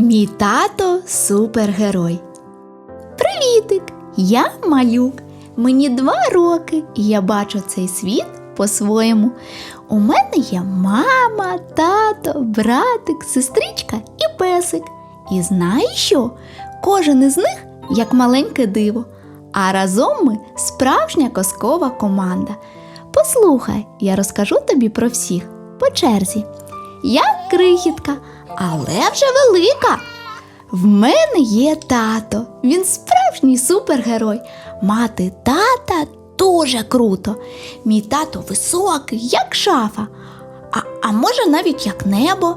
Мій тато супергерой. Привітик! Я малюк. Мені два роки, і я бачу цей світ по-своєму. У мене є мама, тато, братик, сестричка і песик. І знаєш що? Кожен із них як маленьке диво. А разом ми справжня казкова команда. Послухай, я розкажу тобі про всіх по черзі. Я крихітка, але вже велика. В мене є тато. Він справжній супергерой. Мати тата дуже круто. Мій тато високий, як шафа. А, а може навіть як небо.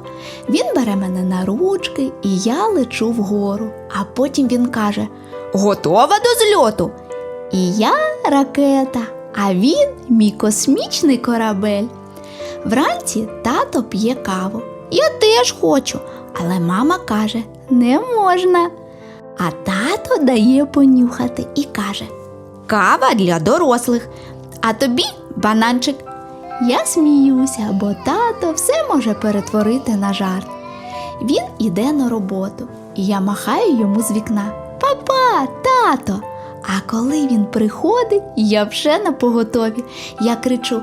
Він бере мене на ручки, і я лечу вгору. А потім він каже: Готова до зльоту. І я ракета, а він мій космічний корабель. Вранці тато п'є каву. Я теж хочу, але мама каже, не можна. А тато дає понюхати і каже: Кава для дорослих, а тобі бананчик. Я сміюся, бо тато все може перетворити на жарт. Він іде на роботу, і я махаю йому з вікна. Папа, тато. А коли він приходить, я вже на поготові. Я кричу!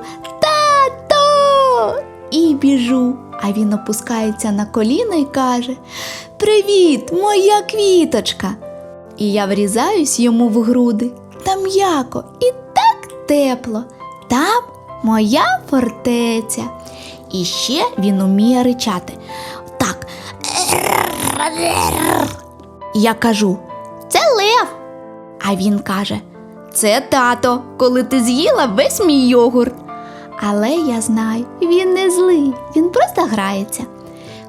І біжу. А він опускається на коліна і каже: Привіт, моя квіточка! І я врізаюсь йому в груди. Там м'яко і так тепло. Там моя фортеця. І ще він уміє ричати. Так. Я кажу, це лев. А він каже: Це тато, коли ти з'їла весь мій йогурт. Але я знаю, він не злий, він просто грається.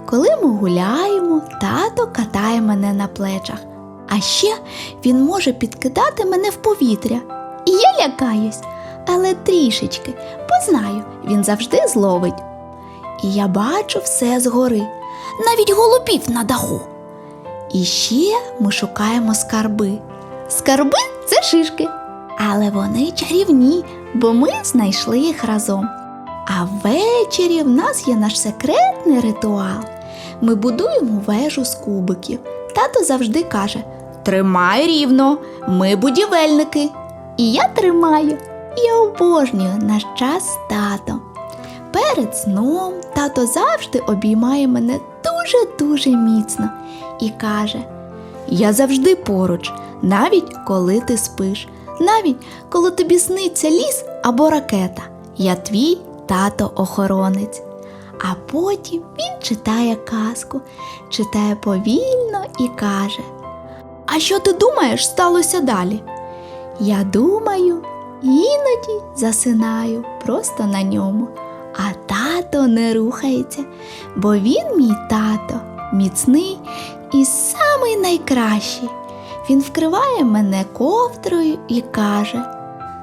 Коли ми гуляємо, тато катає мене на плечах. А ще він може підкидати мене в повітря. І я лякаюсь, але трішечки, бо знаю, він завжди зловить. І я бачу все згори, навіть голубів на даху. І ще ми шукаємо скарби. Скарби це шишки, але вони чарівні, бо ми знайшли їх разом. А ввечері в нас є наш секретний ритуал. Ми будуємо вежу з кубиків. Тато завжди каже: Тримай рівно, ми будівельники. І я тримаю. Я обожнюю наш час з татом. Перед сном тато завжди обіймає мене дуже-дуже міцно і каже: Я завжди поруч, навіть коли ти спиш, навіть коли тобі сниться ліс або ракета. Я твій тато-охоронець. А потім він читає казку, читає повільно і каже: А що ти думаєш сталося далі? Я думаю, іноді засинаю просто на ньому, а тато не рухається, бо він мій тато, міцний і самий найкращий. Він вкриває мене ковдрою і каже: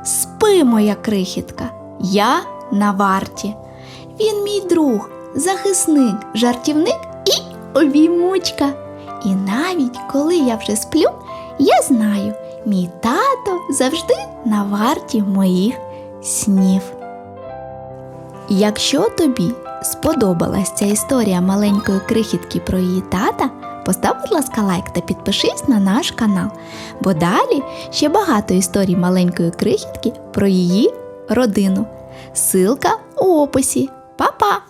Спи, моя крихітка, я на варті. Він мій друг, захисник, жартівник і обіймучка. І навіть коли я вже сплю, я знаю, мій тато завжди на варті моїх снів. Якщо тобі сподобалась ця історія маленької крихітки про її тата, постав, будь ласка, лайк та підпишись на наш канал, бо далі ще багато історій маленької крихітки про її родину. Силка у описі. Па-па!